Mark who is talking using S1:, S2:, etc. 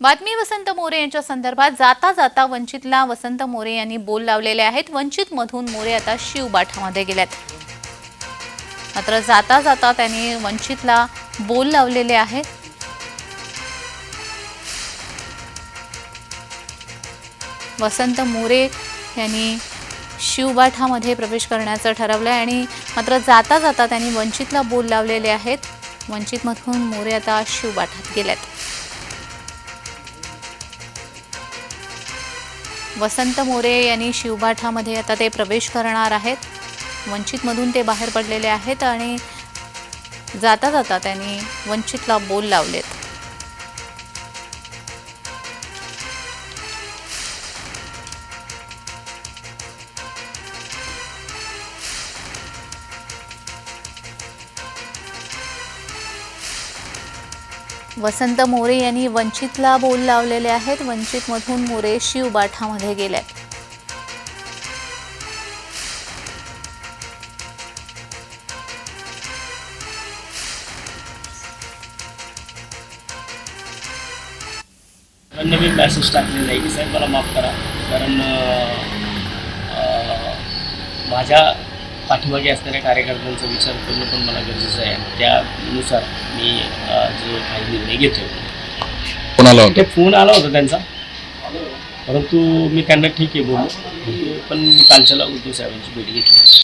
S1: बातमी वसंत मोरे यांच्या संदर्भात जाता जाता वंचितला वसंत मोरे यांनी बोल लावलेले आहेत. वंचित मधून मोरे आता शिवबाठामध्ये गेल्यात मात्र जाता जाता त्यांनी वंचितला बोल लावलेले आहेत. वसंत मोरे यांनी शिवबाठामध्ये प्रवेश करण्याचं ठरवलं आहे आणि मात्र जाता जाता त्यांनी वंचितला बोल लावलेले आहेत. वंचितमधून मोरे आता शिवबाठात गेल्यात वसंत मोरे यांनी शिवबाठामध्ये आता ते प्रवेश करणार आहेत. वंचितमधून ते बाहेर पडलेले आहेत आणि जाता जाता त्यांनी वंचितला बोल लावलेत. वसंत मोरे यांनी वंचितला बोल लावलेले आहेत. वंचितमधून मोरे शिवबाठामध्ये गेले.
S2: त्यांनी मी मॅसेज टाकलेला आहे की साहेब मला माफ करा. कारण माझ्या पाठीमागे असणाऱ्या कार्यकर्त्यांचा विचार करणं पण मला गरजेचं आहे. त्यानुसार मी जे काही निर्णय घेतो
S3: कोणाला होतं?
S2: ते फोन आला होता त्यांचा. परंतु मी त्यांना ठीक आहे बोललो. पण मी कालच्याला उद्धव साहेबांची भेट घेतली.